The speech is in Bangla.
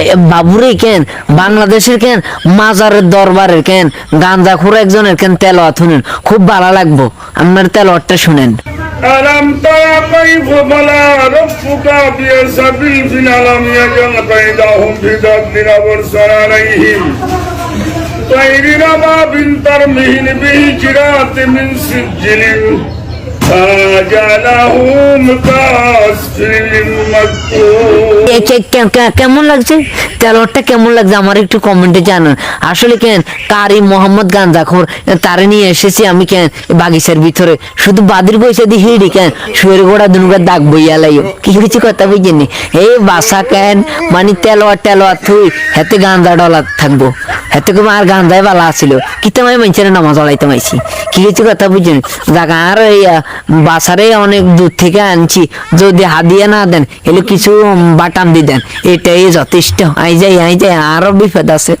এ, বাবুরে কেন বাংলাদেশের কেন মাজারের দরবারের কেন গান্দা খুঁড়ো একজনের কেন তেলোয়াত শুনেন খুব ভালো লাগবো আপনার তেলোয়াতটা শুনেন ألم تر كيف بلى ربك بأسبيل في العالم يجعل كيدهم في ضد وارسل عليهم طير أبابيل ترميهم بحجرات من سجل কেমন লাগছে? তেলরটা কেমন লাগছে? আমার একটু কমেন্টে জানান। আসলে কেন? তার তারে নিয়ে এসেছি আমি কেন? বাগিচার ভিতরে। শুধু বাদির পয়সা দিয়ে হিড়ি কেন? শুয়ের ঘোড়া দুনুগার দাগ বইয়া লাইও। কি কিছু কথা বুঝিনি এই বাসা কেন? মানে তেলোয়া টেলোয়া থুই, হেতে গান্দা ডলার থাকব। কম আর যাই বালা আছিল। কিতে মানছে মানুষের নামাজ অলাইতে মাইছি। কি কিছু কথা বুঝছেন জাগা আর বাসারে অনেক দূর থেকে আনছি। যদি হাদিয়া না দেন, এলে কিছু বাটান দি দেন। এটাই যথেষ্ট। আই যাই আই যাই, আরও বিপদ আছে।